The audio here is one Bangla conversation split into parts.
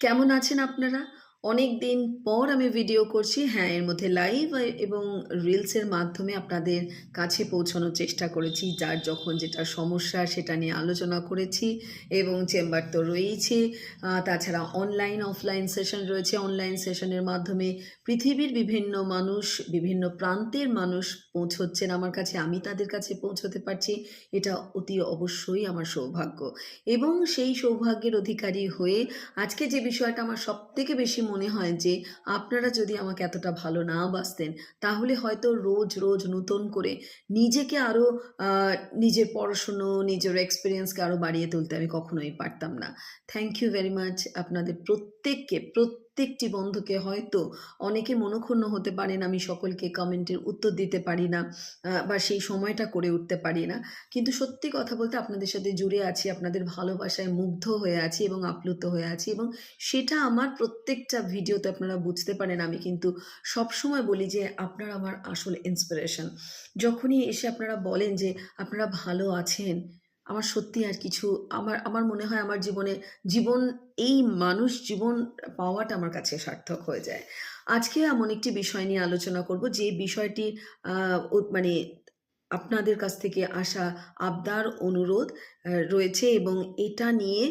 কেমন আছেন আপনারা? অনেক দিন পর আমি ভিডিও করছি। হ্যাঁ, এর মধ্যে লাইভ এবং রিলসের মাধ্যমে আপনাদের কাছে পৌঁছানোর চেষ্টা করেছি। যার যখন যেটা সমস্যা সেটা নিয়ে আলোচনা করেছি এবং চেম্বার তো রয়েইছে। আ তাছাড়া অনলাইন, অফলাইন সেশন রয়েছে। অনলাইন সেশনের মাধ্যমে পৃথিবীর বিভিন্ন মানুষ, বিভিন্ন প্রান্তের মানুষ পৌঁছচ্ছেন আমার কাছে। আমি তাদের কাছে পৌঁছতে পারছি। এটা অতি অবশ্যই আমার সৌভাগ্য এবং সেই সৌভাগ্যের অধিকারী হয়ে আজকে যে বিষয়টা আমার সবথেকে বেশি মনে হয় যে আপনারা যদি আমাকে এতটা ভালো না বাসতেন তাহলে হয়তো রোজ, রোজ নতুন করে নিজেকে আরও নিজের পড়াশুনো, নিজের এক্সপিরিয়েন্সকে আরও বাড়িয়ে তুলতে আমি কখনোই পারতাম না। থ্যাংক ইউ ভেরি মাচ আপনাদের প্রত্যেককে, প্রত্যেকটি বন্ধুকে হয়তো অনেকে মনঃক্ষুণ্ণ হতে পারেন আমি সকলকে কমেন্টের উত্তর দিতে পারি না বা সেই সময়টা করে উঠতে পারি না। কিন্তু সত্যি কথা বলতে আপনাদের সাথে জুড়ে আছি, আপনাদের ভালোবাসায় মুগ্ধ হয়ে আছি এবং আপ্লুত হয়ে আছি এবং সেটা আমার প্রত্যেকটা ভিডিওতে আপনারা বুঝতে পারেন আমি কিন্তু সবসময় বলি যে আপনারা আমার আসল ইন্সপিরেশন। যখনই এসে আপনারা বলেন যে আপনারা ভালো আছেন, আমার সত্যি আর কিছু আমার আমার মনে হয় আমার জীবনে জীবন এই মানুষ জীবন পাওয়াটা আমার কাছে সার্থক হয়ে যায়। আজকে এমন একটি বিষয় নিয়ে আলোচনা করব যে বিষয়টি মানে আপনাদের কাছ থেকে আসা আবদার, অনুরোধ রয়েছে এবং এটা নিয়ে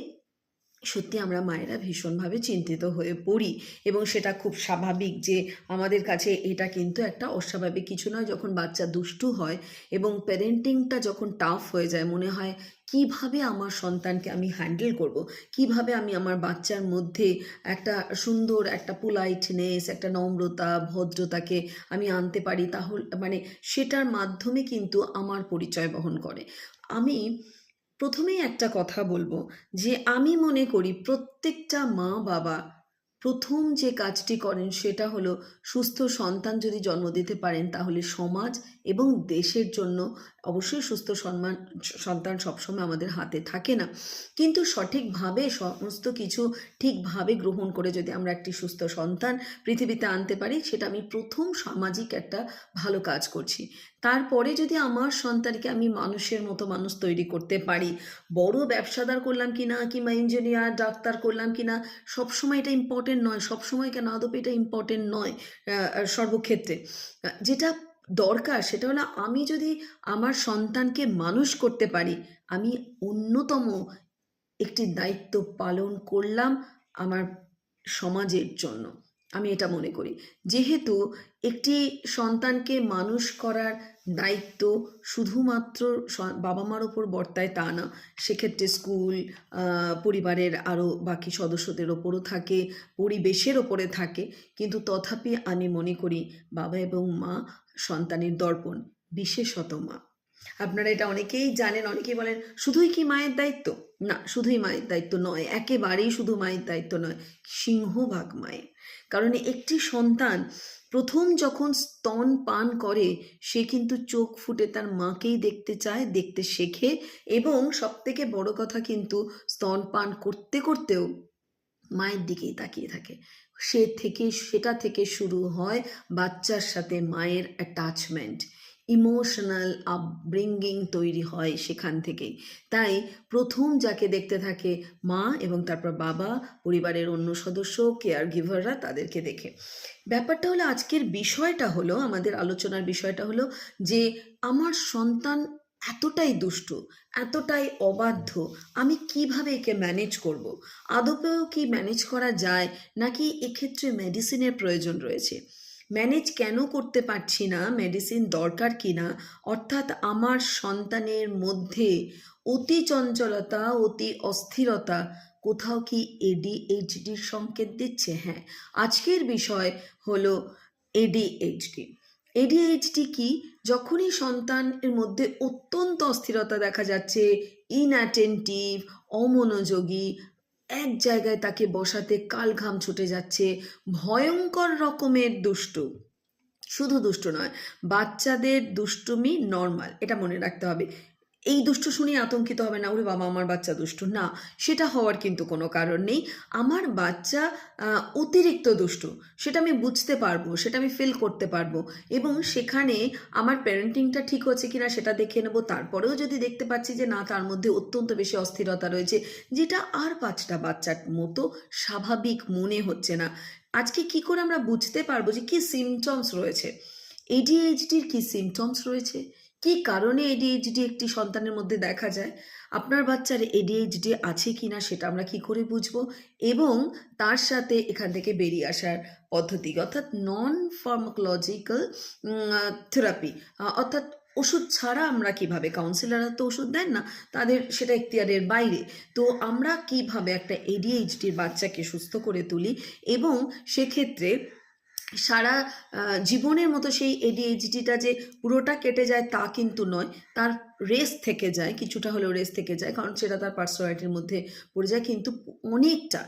সত্যি আমরা মায়েরা ভীষণভাবে চিন্তিত হয়ে পড়ি এবং সেটা খুব স্বাভাবিক যে আমাদের কাছে এটা কিন্তু একটা অস্বাভাবিক কিছু নয় যখন বাচ্চা দুষ্টু হয় এবং প্যারেন্টিংটা যখন টাফ হয়ে যায় মনে হয় কীভাবে আমার সন্তানকে আমি হ্যান্ডেল করব? কীভাবে আমি আমার বাচ্চার মধ্যে একটা সুন্দর একটা পোলাইটনেস, একটা নম্রতা, ভদ্রতাকে আমি আনতে পারি তাহলে মানে সেটার মাধ্যমে কিন্তু আমার পরিচয় বহন করে। আমি প্রথমেই একটা কথা বলব যে আমি মনে করি প্রত্যেকটা মা-বাবা প্রথম যে কাজটি করেন সেটা হলো সুস্থ সন্তান যদি জন্ম দিতে পারেন তাহলে সমাজ এবং দেশের জন্য অবশ্যই সুস্থ সম্মান সন্তান সবসময় আমাদের হাতে থাকে না। কিন্তু সঠিকভাবে সমস্ত কিছু ঠিকভাবে গ্রহণ করে যদি আমরা একটি সুস্থ সন্তান পৃথিবীতে আনতে পারি সেটা আমি প্রথম সামাজিক একটা ভালো কাজ করছি। তারপরে যদি আমার সন্তানকে আমি মানুষের মতো মানুষ তৈরি করতে পারি, বড় ব্যবসাদার করলাম কি না কিংবা ইঞ্জিনিয়ার, ডাক্তার করলাম কিনা সবসময় এটা ইম্পর্টেন্ট নয়। সবসময় কেন আদৌ এটা ইম্পর্টেন্ট নয় সর্বক্ষেত্রে। যেটা দরকার সেটা হলো আমি যদি আমার সন্তানকে মানুষ করতে পারি, আমি অন্যতম একটি দায়িত্ব পালন করলাম আমার সমাজের জন্য। আমি এটা মনে করি। যেহেতু একটি সন্তানকে মানুষ করার দায়িত্ব শুধুমাত্র বাবা-মার ওপর বর্তায় তা না। সেক্ষেত্রে স্কুল, পরিবারের আরও বাকি সদস্যদের ওপরও থাকে, পরিবেশের ওপরে থাকে। কিন্তু তথাপি আমি মনে করি বাবা এবং মা সন্তানের দর্পণ, বিশেষত মা। আপনারা এটা অনেকেই জানেন, অনেকেই বলেন শুধুই কি মায়ের দায়িত্ব? না, শুধুই মায়ের দায়িত্ব নয়। একেবারেই শুধু মায়ের দায়িত্ব নয়। সিংহভাগ মায়ের। কারণ একটি সন্তান প্রথম যখন স্তন পান করে সে কিন্তু চোখ ফুটে তার মাকেই দেখতে চায়, দেখতে শেখে এবং সব থেকে বড় কথা কিন্তু স্তন পান করতে, করতেও মায়ের দিকেই তাকিয়ে থাকে। সে থেকে সেটা থেকে শুরু হয় বাচ্চার সাথে মায়ের অ্যাটাচমেন্ট। ইমোশনাল আপব্রিঙ্গিং তৈরি হয় সেখান থেকেই। তাই প্রথম যাকে দেখতে থাকে মা এবং তারপর বাবা, পরিবারের অন্য সদস্য, কেয়ার গিভাররা তাদেরকে দেখে। ব্যাপারটা হলো আজকের বিষয়টা হলো আমাদের আলোচনার বিষয়টা হলো যে আমার সন্তান এতটাই দুষ্টু, এতটাই অবাধ্য, আমি কীভাবে একে ম্যানেজ করব? আদপেও কি ম্যানেজ করা যায় নাকি এক্ষেত্রে মেডিসিনের প্রয়োজন রয়েছে? ম্যানেজ কেন করতে পারছি না? মেডিসিন দরকার কিনা? অর্থাৎ আমার সন্তানের মধ্যে অতি চঞ্চলতা, অতি অস্থিরতা কোথাও কি ADHDর সংকেত দিচ্ছে? হ্যাঁ, আজকের বিষয় হলো ADHD। ADHD কি? যখনই সন্তানের মধ্যে অত্যন্ত অস্থিরতা দেখা যাচ্ছে, inattentive, অমনোযোগী, এক জায়গায় তাকে বসাতে কাল ঘাম ছুটে যাচ্ছে, ভয়ঙ্কর রকমের দুষ্টু। শুধু দুষ্ট নয়, বাচ্চাদের দুষ্টুমি নর্মাল এটা মনে রাখতে হবে। এই দুষ্টু শুনে আতঙ্কিত হবে না, ওরে বাবা, আমার বাচ্চা দুষ্টু। না, সেটা হওয়ার কিন্তু কোনো কারণ নেই। আমার বাচ্চা অতিরিক্ত দুষ্টু, সেটা আমি বুঝতে পারব, সেটা আমি ফিল করতে পারব। এবং সেখানে আমার প্যারেন্টিংটা ঠিক হচ্ছে কিনা সেটা দেখে নেব। তারপরেও যদি দেখতে পাচ্ছি যে না, তার মধ্যে অত্যন্ত বেশি অস্থিরতা রয়েছে, যেটা আর পাঁচটা বাচ্চার মতো স্বাভাবিক মনে হচ্ছে না। আজকে কি করে আমরা বুঝতে পারব যে কি সিমটমস রয়েছে? এডিএইচডির কি সিমটমস রয়েছে? কি কারণে এডিএইচডি একটি সন্তানের মধ্যে দেখা যায়? আপনার বাচ্চার এডিএইচডি আছে কি না সেটা আমরা কি করে বুঝব? এবং তার সাথে এখান থেকে বেরিয়ে আসার পদ্ধতি, অর্থাৎ নন ফার্মাকোলজিক্যাল থেরাপি অর্থাৎ ওষুধ ছাড়া আমরা কীভাবে কাউন্সিলাররা তো ওষুধ দেন না, তাদের সেটা এখতিয়ারের বাইরে। তো আমরা কীভাবে একটা এডিএইচডির বাচ্চাকে সুস্থ করে তুলি এবং সেক্ষেত্রে সারা জীবনের মতো সেই এডিএইচডিটা যে পুরোটা কেটে যায় তা কিন্তু নয়, তার রেস থেকে যায়, কিছুটা হলেও রেস থেকে যায়, কারণ সেটা তার পার্সোনালিটির মধ্যে পড়ে যায়, কিন্তু অনেকটা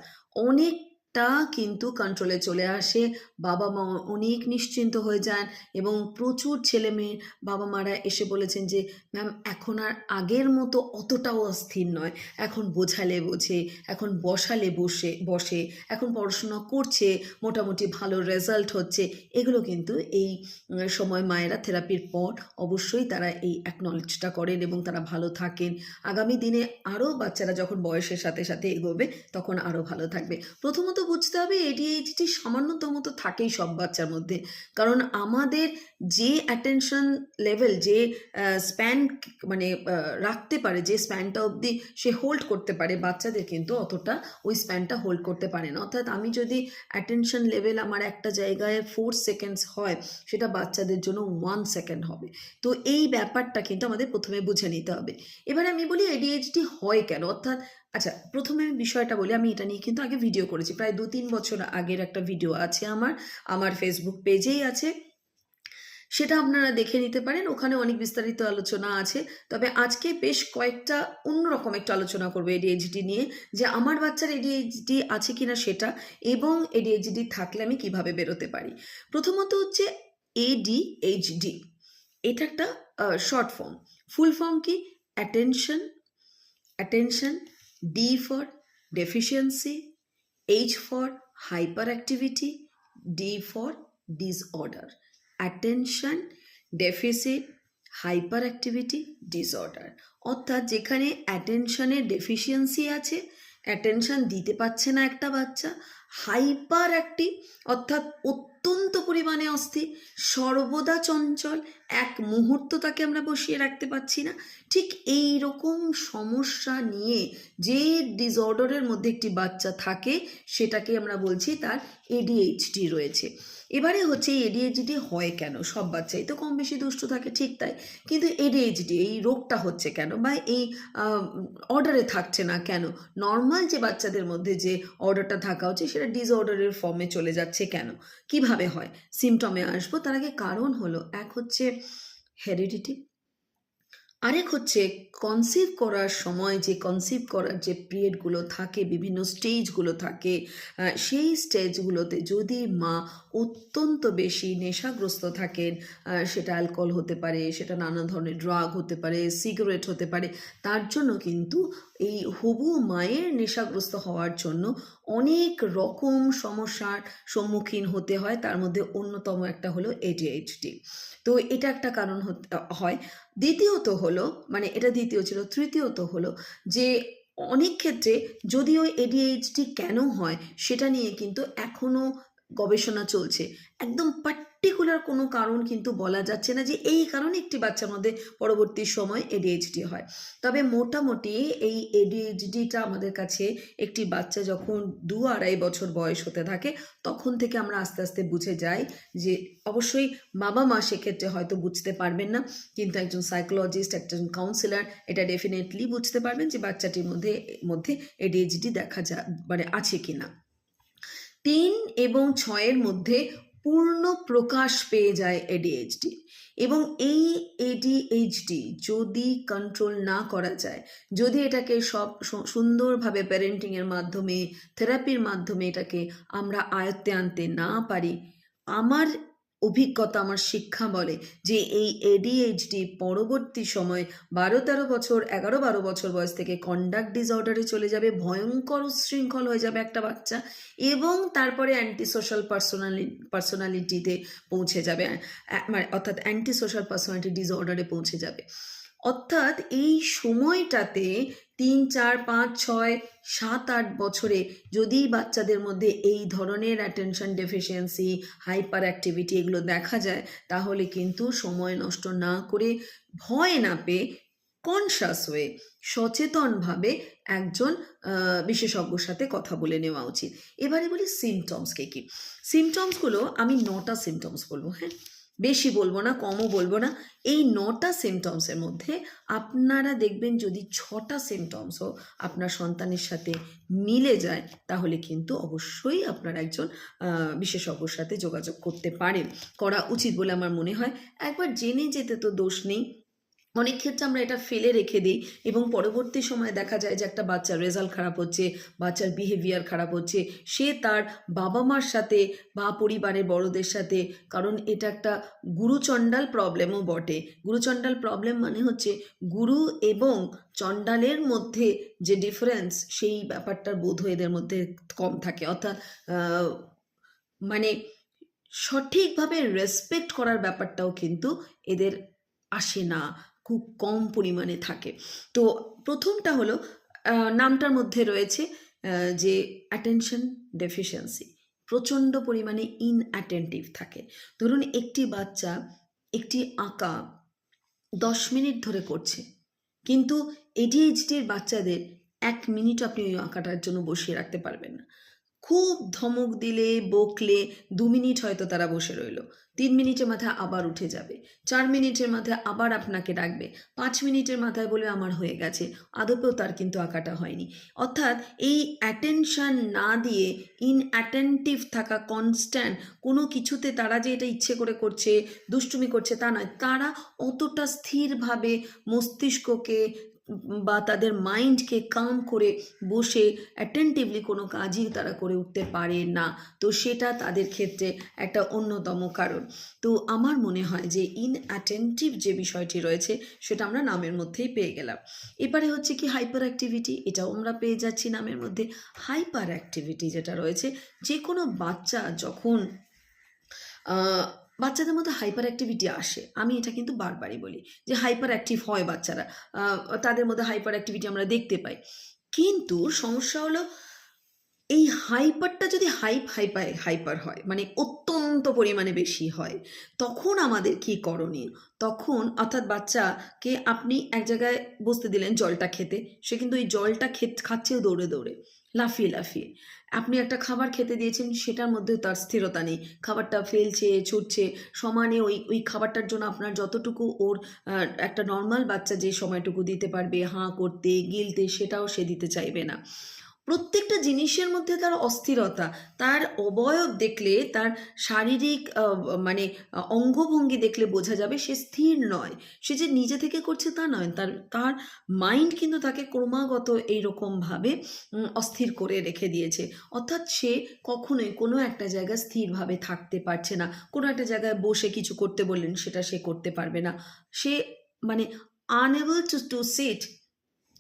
অনেকটা কিন্তু কন্ট্রোলে চলে আসে। বাবা মা অনেক নিশ্চিন্ত হয়ে যান এবং প্রচুর ছেলে মেয়ে বাবা মারা এসে বলেছেন যে, ম্যাম, এখন আর আগের মতো অতটাও অস্থির নয়। এখন বোঝালে বোঝে, এখন বসালে বসে বসে, এখন পড়াশোনা করছে, মোটামুটি ভালো রেজাল্ট হচ্ছে। এগুলো কিন্তু এই সময় মায়েরা থেরাপির পর অবশ্যই তারা এই অ্যাকনলেজটা করেন এবং তারা ভালো থাকেন। আগামী দিনে আরও বাচ্চারা যখন বয়সের সাথে সাথে এগোবে, তখন আরও ভালো থাকবে। প্রথমত বুঝতে হবে এডিএইচডি সামান্যতম তো থাকেই সব বাচ্চার মধ্যে। কারণ আমাদের যে অ্যাটেনশন লেভেল যে স্প্যান মানে রাখতে পারে, যে স্প্যানটা অবধি সে হোল্ড করতে পারে, বাচ্চাদের কিন্তু অতটা ওই স্প্যানটা হোল্ড করতে পারে না। অর্থাৎ আমি যদি অ্যাটেনশন লেভেল আমার একটা জায়গায় ফোর সেকেন্ডস হয়, সেটা বাচ্চাদের জন্য ওয়ান সেকেন্ড হবে। তো এই ব্যাপারটা কিন্তু আমাদের প্রথমে বুঝে নিতে হবে। এবার আমি বলি এডিএইচডি হয় কেন? অর্থাৎ আচ্ছা প্রথমে আমি বিষয়টা বলি, আমি এটা নিয়ে কিন্তু আগে ভিডিও করেছি। প্রায় দু তিন বছর আগের একটা ভিডিও আছে আমার আমার ফেসবুক পেজেই আছে। সেটা আপনারা দেখে নিতে পারেন, ওখানে অনেক বিস্তারিত আলোচনা আছে। তবে আজকে বেশ কয়েকটা অন্যরকম একটা আলোচনা করব এডিএইচডি নিয়ে, যে আমার বাচ্চার এডিএইচডি আছে কিনা সেটা, এবং এডিএইচডি থাকলে আমি কীভাবে বেরোতে পারি। প্রথমত হচ্ছে এডিএইচডি এটা একটা শর্ট ফর্ম ফুল ফর্ম কি? Attention attention deficiency H for hyper activity D for disorder attention deficit hyper activity disorder অর্থাৎ যেখানে অ্যাটেনশনের ডেফিসিয়েন্সি আছে অ্যাটেনশন দিতে পারছে না একটা বাচ্চা। হাইপার অ্যাক্টিভ অর্থাৎ অত্যন্ত পরিমাণে অস্থির, সর্বদা চঞ্চল, এক মুহূর্ত তাকে আমরা বসিয়ে রাখতে পারছি না। ঠিক এই রকম সমস্যা নিয়ে যে ডিসঅর্ডারের মধ্যে একটি বাচ্চা থাকে, সেটাকে আমরা বলছি তার এডিএইচডি রয়েছে। এবারে হচ্ছে এডিএইচডি হয় কেন? সব বাচ্চাই তো কম বেশি দুষ্ট থাকে, ঠিক তাই। কিন্তু এডিএইচডি এই রোগটা হচ্ছে কেন? বা এই অর্ডারে থাকছে না কেন? নর্মাল যে বাচ্চাদের মধ্যে যে অর্ডারটা থাকা উচিত সেটা ডিসঅর্ডারের ফর্মে চলে যাচ্ছে কেন? কীভাবে হয়? সিমটমে আসব। তার আগে কারণ হলো, এক হচ্ছে হেরিডিটি, আরেক হচ্ছে কনসিভ করার সময় যে কনসিভ করার যে পিরিয়ডগুলো থাকে, বিভিন্ন স্টেজগুলো থাকে সেই স্টেজগুলোতে যদি মা অত্যন্ত বেশি নেশাগ্রস্ত থাকেন। সেটা অ্যালকোহল হতে পারে, সেটা নানা ধরনের ড্রাগ হতে পারে সিগারেট হতে পারে। তার জন্য কিন্তু এই হবু মায়ের নেশাগ্রস্ত হওয়ার জন্য অনেক রকম সমস্যার সম্মুখীন হতে হয়। তার মধ্যে অন্যতম একটা হলো এডিএইচডি তো এটা একটা কারণ হয়। দ্বিতীয়ত হলো মানে এটা দ্বিতীয় ছিল, তৃতীয়ত হলো যে অনেক ক্ষেত্রে যদিও এডিএইচডি কেন হয়, সেটা নিয়ে কিন্তু এখনও গবেষণা চলছে। একদম পার্টিকুলার কোনো কারণ কিন্তু বলা যাচ্ছে না যে এই কারণে একটি বাচ্চার মধ্যে পরবর্তী সময় এডিএইচডি হয়। তবে মোটামুটি এই এডিএইচডিটা আমাদের কাছে একটি বাচ্চা যখন দু আড়াই বছর বয়স হতে থাকে, তখন থেকে আমরা আস্তে আস্তে বুঝে যাই যে অবশ্যই বাবা মা সেক্ষেত্রে হয়তো বুঝতে পারবেন না। কিন্তু একজন সাইকোলজিস্ট একজন কাউন্সিলর এটা ডেফিনেটলি বুঝতে পারবেন যে বাচ্চাটির মধ্যে মধ্যে এডিএইচডি দেখা যা মানে আছে কি না তিন এবং ছয়ের মধ্যে পূর্ণ প্রকাশ পেয়ে যায় এডিএইচডি এবং এই এডিএইচডি যদি কন্ট্রোল না করা যায়, যদি এটাকে সব সুন্দরভাবে প্যারেন্টিংয়ের মাধ্যমে থেরাপির মাধ্যমে এটাকে আমরা আয়ত্তে আনতে না পারি, আমার অভিজ্ঞতা আমার শিক্ষা বলে যে এই এডিএইচডি পরবর্তী সময় বারো তেরো বছর, এগারো বারো বছর বয়স থেকে কন্ডাক্ট ডিসঅর্ডারে চলে যাবে, ভয়ঙ্কর উচ্ছৃঙ্খল হয়ে যাবে একটা বাচ্চা এবং তারপরে অ্যান্টি সোশ্যাল পার্সোনালি পার্সোনালিটিতে পৌঁছে যাবে মানে অর্থাৎ অ্যান্টি সোশ্যাল পার্সোনালিটি ডিসঅর্ডারে পৌঁছে যাবে। অর্থাৎ এই সময়টাতে তিন, চার, পাঁচ, ছয়, সাত, আট বছরে যদি বাচ্চাদের মধ্যে এই ধরনের অ্যাটেনশন ডেফিসিয়েন্সি হাইপার অ্যাক্টিভিটি এগুলো দেখা যায়, তাহলে কিন্তু সময় নষ্ট না করে, ভয় না পেয়ে কনসাস হয়ে সচেতনভাবে একজন বিশেষজ্ঞর সাথে কথা বলে নেওয়া উচিত। এবারে বলি সিমটমসকে কি সিমটমসগুলো আমি নটা সিমটমস বলব হ্যাঁ? বেশি বলব না, কমও বলব না। এই নটা সিমটমসের মধ্যে আপনারা দেখবেন যদি ছটা সিমটমসও আপনার সন্তানের সাথে মিলে যায়, তাহলে কিন্তু অবশ্যই আপনার একজন বিশেষজ্ঞর সাথে যোগাযোগ করতে পারেন। করা উচিত বলে আমার মনে হয়। একবার জেনে যেতে তো দোষ নেই। অনেক ক্ষেত্রে আমরা এটা ফেলে রেখে দিই এবং পরবর্তী সময়ে দেখা যায় যে একটা বাচ্চার রেজাল্ট খারাপ হচ্ছে, বাচ্চার বিহেভিয়ার খারাপ হচ্ছে, সে তার বাবা মার সাথে বা পরিবারের বড়দের সাথে, কারণ এটা একটা গুরুচণ্ডাল প্রবলেমও বটে। গুরুচণ্ডাল প্রবলেম মানে হচ্ছে গুরু এবং চণ্ডালের মধ্যে যে ডিফারেন্স সেই ব্যাপারটার বোধ এদের মধ্যে কম থাকে। অর্থাৎ মানে সঠিকভাবে রেসপেক্ট করার ব্যাপারটাও কিন্তু এদের আসে না। খুব কম পরিমাণে থাকে। তো প্রথমটা হলো নামটার মধ্যে রয়েছে যে অ্যাটেনশন ডেফিসিয়েন্সি প্রচণ্ড পরিমাণে ইনঅ্যাটেন্টিভ থাকে। ধরুন একটি বাচ্চা একটি আঁকা দশ মিনিট ধরে করছে, কিন্তু এডিএইচডির বাচ্চাদের এক মিনিট আপনি ওই আঁকাটার জন্য বসিয়ে রাখতে পারবেন না। খুব ধমক দিলে, বকলে দু মিনিট হয়তো তারা বসে রইল। তিন মিনিটের মাথায় আবার উঠে যাবে। চার মিনিটের মাথায় আবার আপনাকে ডাকবে। পাঁচ মিনিটের মাথায় বলবে, আমার হয়ে গেছে। আদপেও তার কিন্তু আঁকাটা হয়নি। অর্থাৎ এই অ্যাটেনশন না দিয়ে ইন অ্যাটেন্টিভ থাকা কনস্ট্যান্ট কোনো কিছুতে তারা যে এটা ইচ্ছে করে করছে, দুষ্টুমি করছে তা নয়। তারা অতটা স্থিরভাবে মস্তিষ্ককে বা তাদের মাইন্ডকে কাম করে বসে অ্যাটেন্টিভলি কোনো কাজই তারা করে উঠতে পারে না। তো সেটা তাদের ক্ষেত্রে একটা অন্যতম কারণ। তো আমার মনে হয় যে ইন ইনঅ্যাটেন্টিভ যে বিষয়টি রয়েছে, সেটা আমরা নামের মধ্যেই পেয়ে গেলাম। এবারে হচ্ছে কি হাইপার অ্যাক্টিভিটি এটাও আমরা পেয়ে যাচ্ছি নামের মধ্যে। হাইপার অ্যাক্টিভিটি যেটা রয়েছে যে কোনো বাচ্চা যখন বাচ্চাদের মধ্যে হাইপার অ্যাক্টিভিটি আসে। আমি এটা কিন্তু বারবারই বলি যে হাইপার অ্যাক্টিভ হয় বাচ্চারা। তাদের মধ্যে হাইপার অ্যাক্টিভিটি আমরা দেখতে পাই। কিন্তু সমস্যা হলো এই হাইপারটা যদি হাইপ হাইপার হাইপার হয় মানে অত্যন্ত পরিমাণে বেশি হয়, তখন আমাদের কি করণীয়? তখন অর্থাৎ বাচ্চাকে আপনি এক জায়গায় বসতে দিলেন জলটা খেতে, সে কিন্তু ওই জলটা খেত খাচ্ছেও দৌড়ে দৌড়ে, লাফিয়ে লাফিয়ে। আপনি একটা খাবার খেতে দিয়েছেন, সেটার মধ্যেও তার স্থিরতা নেই। খাবারটা ফেলছে, ছুটছে, সমানে ওই ওই খাবারটার জন্য আপনার যতটুকু ওর একটা নর্মাল বাচ্চা যে সময়টুকু দিতে পারবে, হাঁ করতে, গিলতে, সেটাও সে দিতে চাইবে না। প্রত্যেকটা জিনিসের মধ্যে তার অস্থিরতা, তার অবয়ব দেখলে, তার শারীরিক মানে অঙ্গভঙ্গি দেখলে বোঝা যাবে সে স্থির নয়। সে যে নিজে থেকে করছে তা নয়, তার তার মাইন্ড কিন্তু তাকে ক্রমাগত এইরকমভাবে অস্থির করে রেখে দিয়েছে। অর্থাৎ সে কখনোই কোনো একটা জায়গায় স্থিরভাবে থাকতে পারছে না। কোনো একটা জায়গায় বসে কিছু করতে বললেন, সেটা সে করতে পারবে না। সে মানে unable to to sit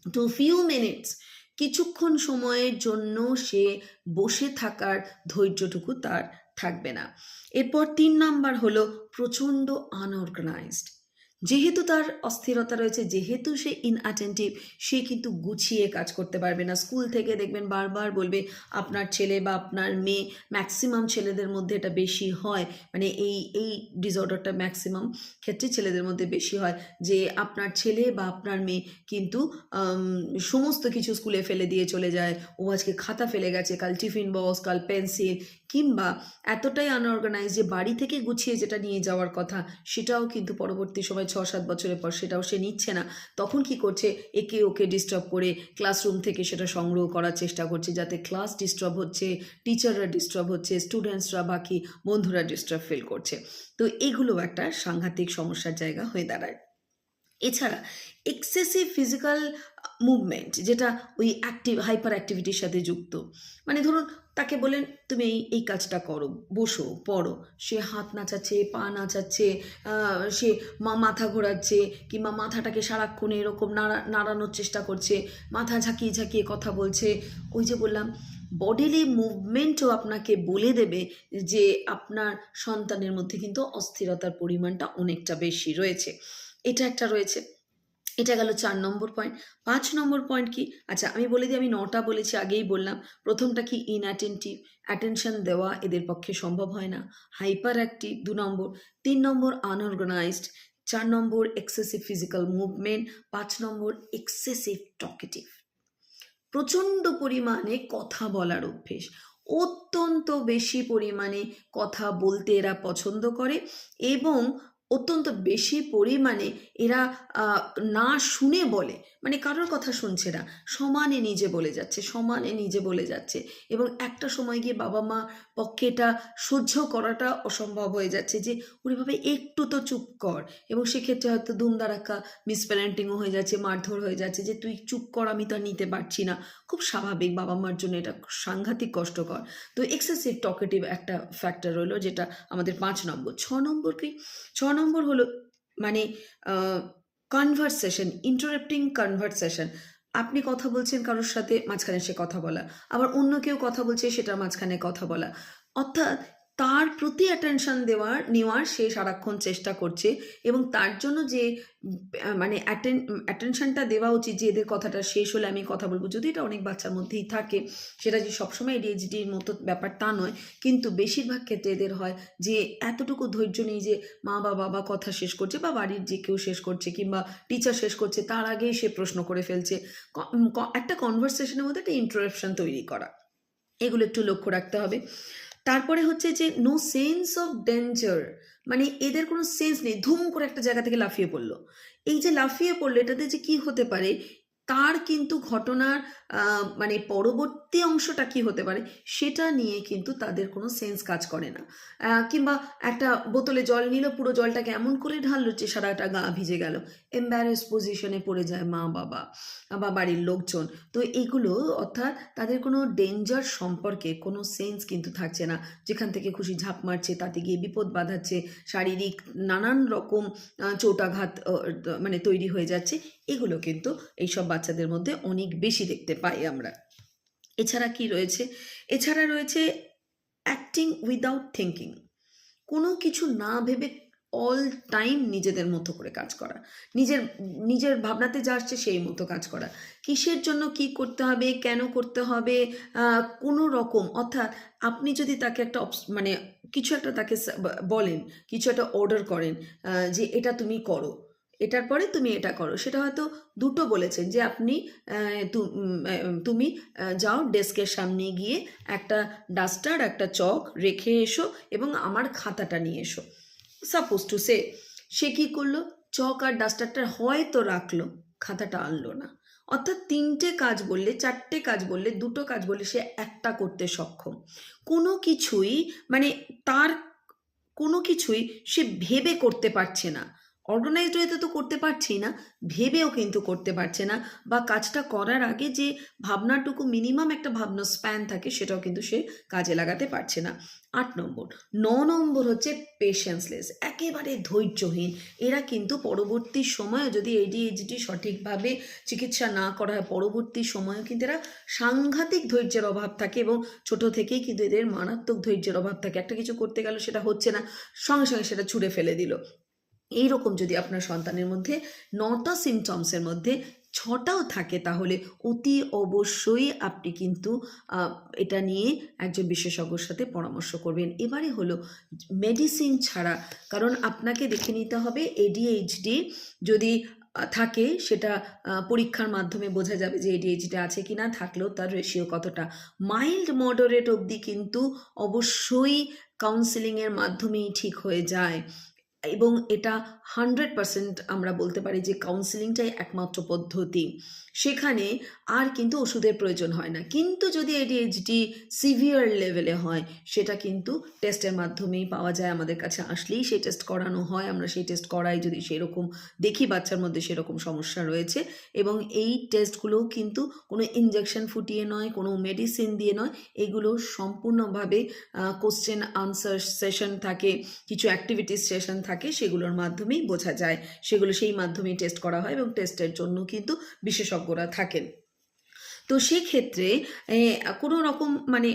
to few minutes কিছুক্ষণ সময়ের জন্য সে বসে থাকার ধৈর্যটুকু তার থাকবে না। এরপর তিন নাম্বার হলো প্রচণ্ড আনঅর্গানাইজড। যেহেতু তার অস্থিরতা রয়েছে, যেহেতু সে ইনঅ্যাটেন্টিভ সে কিন্তু গুছিয়ে কাজ করতে পারবে না। স্কুল থেকে দেখবেন বারবার বলবে, আপনার ছেলে বা আপনার মেয়ে ম্যাক্সিমাম ছেলেদের মধ্যে এটা বেশি হয়। মানে এই এই ডিসঅর্ডারটা ম্যাক্সিমাম ক্ষেত্রে ছেলেদের মধ্যে বেশি হয় যে আপনার ছেলে বা আপনার মেয়ে কিন্তু সমস্ত কিছু স্কুলে ফেলে দিয়ে চলে যায়। ও আজকে খাতা ফেলে গেছে, কাল টিফিন বক্স, কাল পেন্সিল কিংবা এতটাই আনঅর্গানাইজ যে বাড়ি থেকে গুছিয়ে যেটা নিয়ে যাওয়ার কথা, সেটাও কিন্তু পরবর্তী সময় ছ সাত বছরের পর সেটাও সে নিচ্ছে না। তখন কি করছে? একে ওকে ডিস্টার্ব করে ক্লাসরুম থেকে সেটা সংগ্রহ করার চেষ্টা করছে যাতে ক্লাস ডিস্টার্ব হচ্ছে টিচাররা ডিস্টার্ব হচ্ছে স্টুডেন্টসরা বাকি বন্ধুরা ডিস্টার্ব ফিল করছে। তো এগুলো একটা সাংঘাতিক সমস্যার জায়গা হয়ে দাঁড়ায়। এছাড়া এক্সেসিভ ফিজিক্যাল মুভমেন্ট যেটা ওই অ্যাক্টিভ হাইপার অ্যাক্টিভিটির সাথে যুক্ত। মানে ধরুন তাকে বলেন তুমি এই এই কাজটা করো, বসো, পড়ো। সে হাত নাচাচ্ছে, পা নাচাচ্ছে সে মা, মাথা ঘোরাচ্ছে কিংবা মাথাটাকে সারাক্ষণ এরকম নাড়া, নাড়ানোর চেষ্টা করছে, মাথা ঝাঁকিয়ে ঝাঁকিয়ে কথা বলছে। ওই যে বললাম বডিলি মুভমেন্টও আপনাকে বলে দেবে যে আপনার সন্তানের মধ্যে কিন্তু অস্থিরতার পরিমাণটা অনেকটা বেশি রয়েছে। এটা একটা রয়েছে। এটা গেল চার নম্বর পয়েন্ট পাঁচ নম্বর পয়েন্ট কি? আচ্ছা আমি বলে দিই, আমি নটা বলেছি, আগেই বললাম, প্রথমটা কি ইনঅ্যাটেন্টিভ অ্যাটেনশন দেওয়া এদের পক্ষে সম্ভব হয় না। হাইপার অ্যাক্টিভ দু নম্বর। তিন নম্বর আনঅর্গানাইজড চার নম্বর এক্সেসিভ ফিজিক্যাল মুভমেন্ট পাঁচ নম্বর এক্সেসিভ টকেটিভ প্রচণ্ড পরিমাণে কথা বলার অভ্যেস। অত্যন্ত বেশি পরিমাণে কথা বলতে এরা পছন্দ করে এবং অত্যন্ত বেশি পরিমাণে এরা না শুনে বলে। মানে কারোর কথা শুনছে না। সমানে নিজে বলে যাচ্ছে, সমানে নিজে বলে যাচ্ছে। এবং একটা সময় গিয়ে বাবা মা পক্ষে এটা সহ্য করাটা অসম্ভব হয়ে যাচ্ছে যে ওইভাবে একটু তো চুপ কর। এবং সেক্ষেত্রে হয়তো দুমদারাক্কা মিসপ্যারেন্টিংও হয়ে যাচ্ছে, মারধর হয়ে যাচ্ছে যে, তুই চুপ কর, আমি তো নিতে পারছি না। খুব স্বাভাবিক বাবা মার জন্য এটা সাংঘাতিক কষ্টকর। তো এক্সেসিভ টকেটিভ একটা ফ্যাক্টর রইল যেটা আমাদের পাঁচ নম্বর। ছ নম্বর কি? ছ নম্বর হলো মানে কনভারসেশন ইন্টারেপ্টিং কনভারসেশন আপনি কথা বলছেন কারোর সাথে, মাঝখানে সে কথা বলা। আবার অন্য কেউ কথা বলছে, সেটার মাঝখানে কথা বলা। অর্থাৎ তার প্রতি অ্যাটেনশন দেওয়ার, নেওয়ার সে সারাক্ষণ চেষ্টা করছে এবং তার জন্য যে মানে অ্যাটেনশনটা দেওয়া উচিত যে এদের কথাটা শেষ হলে আমি কথা বলব, যদি এটা অনেক বাচ্চার মধ্যেই থাকে, সেটা যে সবসময় এডিএইচডির মতো ব্যাপার তা নয়, কিন্তু বেশিরভাগ ক্ষেত্রে এদের হয় যে এতটুকু ধৈর্য নেই যে মা বা বাবা কথা শেষ করছে বা বাড়ির যে কেউ শেষ করছে কিংবা টিচার শেষ করছে, তার আগেই সে প্রশ্ন করে ফেলছে। একটা কনভারসেশনের মধ্যে একটা ইন্টারাপশন তৈরি করা। এগুলো একটু লক্ষ্য রাখতে হবে। তারপরে হচ্ছে যে নো সেন্স অফ ডেঞ্জার মানে এদের কোনো সেন্স নেই। ধুম করে একটা জায়গা থেকে লাফিয়ে পড়ল। এই যে লাফিয়ে পড়ল, এটাতে যে কি হতে পারে, তার কিন্তু ঘটনার মানে পরবর্তী অংশটা কি হতে পারে, সেটা নিয়ে কিন্তু তাদের কোনো সেন্স কাজ করে না। কিংবা একটা বোতলে জল নিল, পুরো জলটাকে এমন করে ঢাললো যে সারাটা গা ভিজে গেল। এম্বারেস পজিশনে পড়ে যায় মা, বাবা বা বাড়ির লোকজন। তো এগুলো অর্থাৎ তাদের কোনো ডেঞ্জার সম্পর্কে কোনো সেন্স কিন্তু থাকছে না। যেখান থেকে খুশি ঝাঁপ মারছে, তাতে গিয়ে বিপদ বাঁধাচ্ছে, শারীরিক নানান রকম চোটাঘাত মানে তৈরি হয়ে যাচ্ছে। এগুলো কিন্তু এইসব বাচ্চাদের মধ্যে অনেক বেশি দেখতে পাই আমরা। এছাড়া কি রয়েছে? এছাড়া রয়েছে অ্যাক্টিং উইদাউট থিঙ্কিং কোনো কিছু না ভেবে অল টাইম নিজেদের মতো করে কাজ করা। নিজের নিজের ভাবনাতে যা আসছে সেই মতো কাজ করা। কিসের জন্য কি করতে হবে? কেন করতে হবে? কোনো রকম, অর্থাৎ আপনি যদি তাকে একটা মানে কিছু একটা তাকে বলেন, কিছু একটা অর্ডার করেন যে এটা তুমি করো। এটার পরে তুমি এটা করো। সেটা হয়তো দুটো বলেছেন যে আপনি তুমি যাও ডেস্কের সামনে গিয়ে একটা ডাস্টার একটা চক রেখে এসো এবং আমার খাতাটা নিয়ে এসো। সাপোজ টু সে সে কী করল? চক আর ডাস্টারটা হয়তো রাখল, খাতাটা আনলো না। অর্থাৎ তিনটে কাজ বললে, চারটে কাজ বললে, দুটো কাজ বললে সে একটা করতে সক্ষম। কোনো কিছুই মানে তার কোনো কিছুই সে ভেবে করতে পারছে না। অর্গানাইজড ওয়েতে তো করতে পারছি না, ভেবেও কিন্তু করতে পারছে না বা কাজটা করার আগে যে ভাবনাটুকু মিনিমাম একটা ভাবনা স্প্যান থাকে সেটাও কিন্তু সে কাজে লাগাতে পারছে না। আট নম্বর, ন নম্বর হচ্ছে পেশেন্সলেস একেবারে ধৈর্যহীন। এরা কিন্তু পরবর্তী সময়ে যদি এডিএইচডি সঠিকভাবে চিকিৎসা না করা হয়, পরবর্তী সময়েও কিন্তু এরা সাংঘাতিক ধৈর্যের অভাব থাকে এবং ছোট থেকেই কিন্তু এদের মারাত্মক ধৈর্যের অভাব থাকে। একটা কিছু করতে গেল সেটা হচ্ছে না, সঙ্গে সঙ্গে সেটা ছুঁড়ে ফেলে দিল। এইরকম যদি আপনার সন্তানের মধ্যে নটা সিমটমসের মধ্যে ছটাও থাকে, তাহলে অতি অবশ্যই আপনি কিন্তু এটা নিয়ে একজন বিশেষজ্ঞর সাথে পরামর্শ করবেন। এবারে হলো মেডিসিন ছাড়া, কারণ আপনাকে দেখে নিতে হবে এডিএইচডি যদি থাকে, সেটা পরীক্ষার মাধ্যমে বোঝা যাবে যে এডিএইচডি আছে কি না থাকলেও তার রেশিও কতটা। মাইল্ড মডারেট অবধি কিন্তু অবশ্যই কাউন্সেলিংয়ের মাধ্যমেই ঠিক হয়ে যায়। এবং এটা হান্ড্রেড পার্সেন্ট আমরা বলতে পারি যে কাউন্সিলিংটাই একমাত্র পদ্ধতি। সেখানে আর কিন্তু ওষুধের প্রয়োজন হয় না। কিন্তু যদি এডিএইচডি সিভিয়ার লেভেলে হয়, সেটা কিন্তু টেস্টের মাধ্যমেই পাওয়া যায়। আমাদের কাছে আসলেই সেই টেস্ট করানো হয়। আমরা সেই টেস্ট করাই যদি সেরকম দেখি বাচ্চার মধ্যে সেরকম সমস্যা রয়েছে। এবং এই টেস্টগুলোও কিন্তু কোনো ইঞ্জেকশন ফুটিয়ে নয়, কোনো মেডিসিন দিয়ে নয়। এগুলো সম্পূর্ণভাবে কোশ্চেন আনসার সেশন থাকে, কিছু অ্যাক্টিভিটিস সেশন থাকে সেগুলোর মাধ্যমেই বোঝা যায়। সেগুলো সেই মাধ্যমেই টেস্ট করা হয় এবং টেস্টের জন্য কিন্তু বিশেষজ্ঞরা থাকেন। তো সেক্ষেত্রে কোনো রকম মানে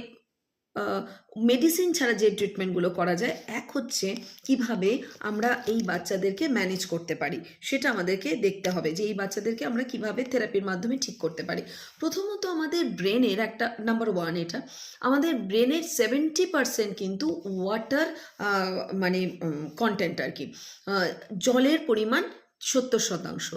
মেডিসিন ছাড়া যে ট্রিটমেন্টগুলো করা যায়, এক হচ্ছে কীভাবে আমরা এই বাচ্চাদেরকে ম্যানেজ করতে পারি। সেটা আমাদেরকে দেখতে হবে যে এই বাচ্চাদেরকে আমরা কীভাবে থেরাপির মাধ্যমে ঠিক করতে পারি। প্রথমত আমাদের ব্রেনের একটা নাম্বার ওয়ান এটা, আমাদের ব্রেনের সেভেন্টি পারসেন্ট কিন্তু ওয়াটার মানে কন্টেন্ট আর কি। জলের পরিমাণ সত্তর শতাংশ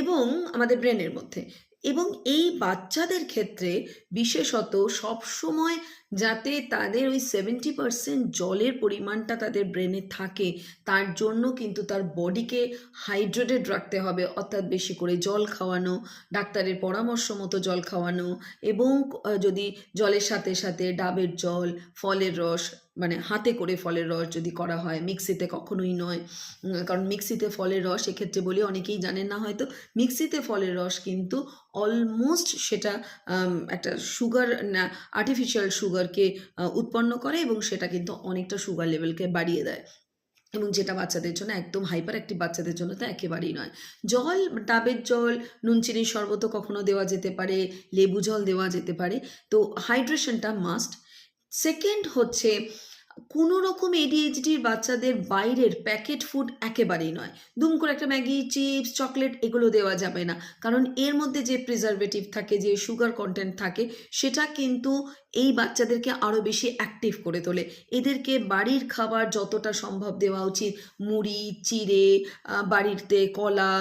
এবং আমাদের ব্রেনের মধ্যে। এবং এই বাচ্চাদের ক্ষেত্রে বিশেষত সবসময় যাতে তাদের ওই সেভেন্টি পার্সেন্ট জলের পরিমাণটা তাদের ব্রেনে থাকে, তার জন্য কিন্তু তার বডিকে হাইড্রেটেড রাখতে হবে, অর্থাৎ বেশি করে জল খাওয়ানো, ডাক্তারের পরামর্শ মতো জল খাওয়ানো এবং যদি জলের সাথে সাথে ডাবের জল, ফলের রস মানে হাতে করে ফলের রস যদি করা হয় মিক্সিতে কখনোই নয়। কারণ মিক্সিতে ফলের রস এক্ষেত্রে বলি অনেকেই জানেন না হয়তো মিক্সিতে ফলের রস কিন্তু অলমোস্ট সেটা একটা সুগার আর্টিফিশিয়াল সুগারকে উৎপন্ন করে এবং সেটা কিন্তু অনেকটা সুগার লেভেলকে বাড়িয়ে দেয়। এবং যেটা বাচ্চাদের জন্য একদম হাইপার অ্যাক্টিভ বাচ্চাদের জন্য তো একেবারেই নয়। জল, ডাবের জল, নুন, চিনির শরবত কখনো দেওয়া যেতে পারে, লেবু জল দেওয়া যেতে পারে। তো হাইড্রেশনটা মাস্ট সেকেন্ড হচ্ছে কোনো রকম এডিএইচডির বাচ্চাদের বাইরের প্যাকেট ফুড একেবারেই নয়। দুম করে একটা ম্যাগি, চিপস, চকলেট এগুলো দেওয়া যাবে না। কারণ এর মধ্যে যে প্রিজারভেটিভ থাকে, যে সুগার কন্টেন্ট থাকে, সেটা কিন্তু এই বাচ্চাদেরকে আরও বেশি অ্যাক্টিভ করে তোলে। এদেরকে বাড়ির খাবার যতটা সম্ভব দেওয়া উচিত। মুড়ি, চিড়ে বাড়িতে কলা,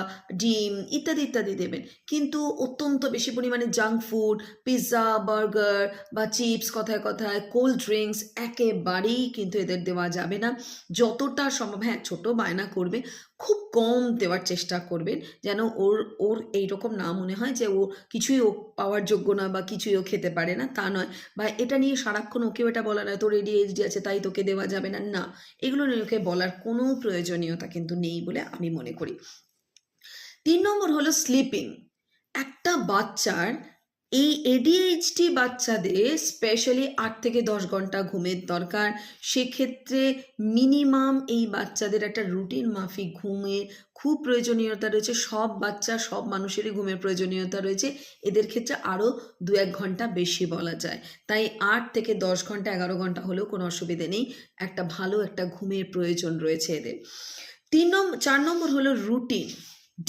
ডিম ইত্যাদি ইত্যাদি দেবেন। কিন্তু অত্যন্ত বেশি পরিমাণে জাঙ্ক ফুড পিৎজা বার্গার বা চিপস কথায় কথায় কোল্ড ড্রিঙ্কস একেবারেই কিন্তু এদের দেওয়া যাবে না। যতটা সম্ভব হ্যাঁ ছোটো বায়না করবে, খুব কম দেওয়ার চেষ্টা করবেন, যেন ওর ওর এইরকম না মনে হয় যে ও কিছুই ও পাওয়ার যোগ্য না বা কিছুই ও খেতে পারে না, তা নয়। বা এটা নিয়ে সারাক্ষণ ওকেও এটা বলা নয়, তোর এডিএইচডি আছে, তাই তোকে দেওয়া যাবে না না। এগুলো নিয়ে ওকে বলার কোনো প্রয়োজনীয়তা কিন্তু নেই বলে আমি মনে করি। তিন নম্বর হলো স্লিপিং একটা বাচ্চার এই এডিএইচডি বাচ্চাদের স্পেশালি আট থেকে দশ ঘণ্টা ঘুমের দরকার। সেক্ষেত্রে মিনিমাম এই বাচ্চাদের একটা রুটিন মাফিক ঘুমের খুব প্রয়োজনীয়তা রয়েছে। সব বাচ্চা, সব মানুষেরই ঘুমের প্রয়োজনীয়তা রয়েছে। এদের ক্ষেত্রে আরও দু এক ঘণ্টা বেশি বলা যায়। তাই আট থেকে দশ ঘণ্টা, এগারো ঘণ্টা হলেও কোনো অসুবিধে নেই। একটা ভালো একটা ঘুমের প্রয়োজন রয়েছে এদের। তিন নম্বর চার নম্বর হলো রুটিন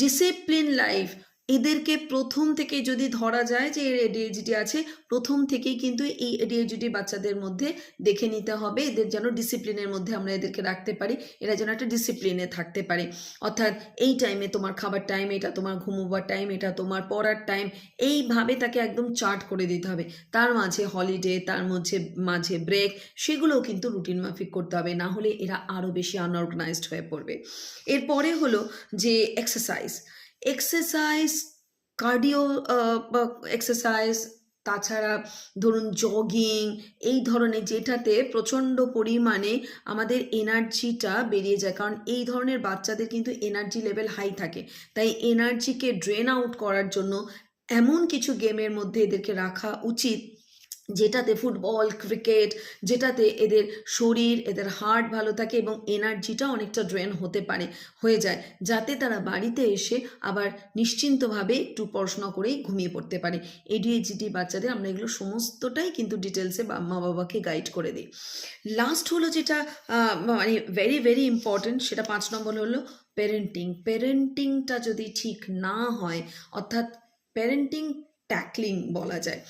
ডিসিপ্লিন লাইফ এদেরকে প্রথম থেকে যদি ধরা যায় যে এর এডিএইচডি আছে, প্রথম থেকেই কিন্তু এই এডিএইচডি বাচ্চাদের মধ্যে দেখে নিতে হবে। এদের যেন ডিসিপ্লিনের মধ্যে আমরা এদেরকে রাখতে পারি, এরা যেন একটা ডিসিপ্লিনে থাকতে পারে। অর্থাৎ এই টাইমে তোমার খাবার টাইম এটা তোমার ঘুমোবার টাইম এটা তোমার পড়ার টাইম এইভাবে তাকে একদম চার্ট করে দিতে হবে। তার মাঝে হলিডে তার মধ্যে, মাঝে ব্রেক সেগুলোও কিন্তু রুটিন মাফিক করতে হবে। না হলে এরা আরও বেশি আনঅর্গানাইজড হয়ে পড়বে। এরপরে হলো যে এক্সারসাইজ এক্সারসাইজ, কার্ডিও এক্সারসাইজ, তাছাড়া ধরুন জগিং, এই ধরনের যেটাতে প্রচণ্ড পরিমাণে আমাদের এনার্জিটা বেরিয়ে যায়। কারণ এই ধরনের বাচ্চাদের কিন্তু এনার্জি লেভেল হাই থাকে। তাই এনার্জিকে ড্রেন আউট করার জন্য এমন কিছু গেমের মধ্যে এদেরকে রাখা উচিত যেটাতে ফুটবল, ক্রিকেট, যেটাতে এদের শরীর, এদের হার্ট ভালো থাকে এবং এনার্জিটা অনেকটা ড্রেন হতে পারে, হয়ে যায়, যাতে তারা বাড়িতে এসে আবার নিশ্চিন্তভাবে একটু পড়াশোনা করেই ঘুমিয়ে পড়তে পারে। এডিএইচডি বাচ্চাদের আমরা এগুলো সমস্তটাই কিন্তু ডিটেলসে মা বাবাকে গাইড করে দিই। লাস্ট হলো যেটা মানে ভেরি ভেরি ইম্পর্ট্যান্ট সেটা পাঁচ নম্বর হলো প্যারেন্টিং প্যারেন্টিংটা যদি ঠিক না হয়, অর্থাৎ প্যারেন্টিং ট্যাকলিং বলা যায়।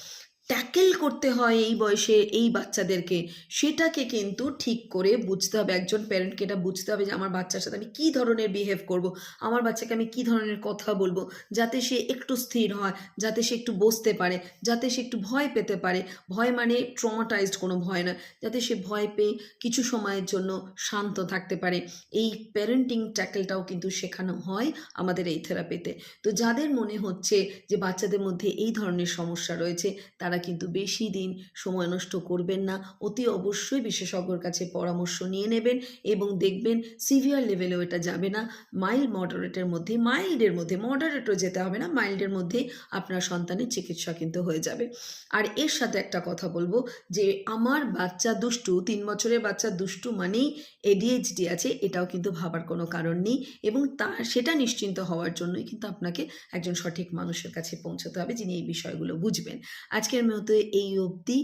ট্যাকেল করতে হয় এই বয়সে এই বাচ্চাদেরকে। সেটাকে কিন্তু ঠিক করে বুঝতে হবে, একজন প্যারেন্টকে এটা বুঝতে হবে যে আমার বাচ্চার সাথে আমি কী ধরনের বিহেভ করব, আমার বাচ্চাকে আমি কী ধরনের কথা বলব, যাতে সে একটু স্থির হয়, যাতে সে একটু বসতে পারে, যাতে সে একটু ভয় পেতে পারে। ভয় মানে ট্রমাটাইজড কোনো ভয় না যাতে সে ভয় পেয়ে কিছু সময়ের জন্য শান্ত থাকতে পারে। এই প্যারেন্টিং ট্যাকেলটাও কিন্তু শেখানো হয় আমাদের এই থেরাপিতে তো যাদের মনে হচ্ছে যে বাচ্চাদের মধ্যে এই ধরনের সমস্যা রয়েছে, তারা কিন্তু বেশি দিন সময় নষ্ট করবেন না। অতি অবশ্যই বিশেষজ্ঞর কাছে পরামর্শ নিয়ে নেবেন এবং দেখবেন সিভিয়ার লেভেলেও এটা যাবে না। মাইল্ড, মডারেটের মধ্যে, মাইল্ডের মধ্যে, মডারেটও যেতে হবে না, মাইল্ডের মধ্যে আপনার সন্তানের চিকিৎসা কিন্তু হয়ে যাবে। আর এর সাথে একটা কথা বলব যে আমার বাচ্চা দুষ্টু, তিন বছরের বাচ্চা দুষ্টু মানেই এডিএইচডি আছে, এটাও কিন্তু ভাবার কোনো কারণ নেই এবং তা, সেটা নিশ্চিন্ত হওয়ার জন্যই কিন্তু আপনাকে একজন সঠিক মানুষের কাছে পৌঁছাতে হবে যিনি এই বিষয়গুলো বুঝবেন। আজকের মতো এই অবধি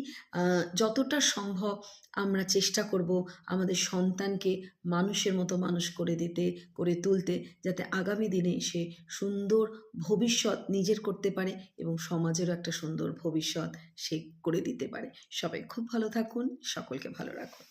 যতটা সম্ভব আমরা চেষ্টা করব আমাদের সন্তানকে মানুষের মতো মানুষ করে দিতে, করে তুলতে, যাতে আগামী দিনে সে সুন্দর ভবিষ্যৎ নিজের করতে পারে এবং সমাজেরও একটা সুন্দর ভবিষ্যৎ সে করে দিতে পারে। সবাই খুব ভালো থাকুন, সকলকে ভালো রাখুন।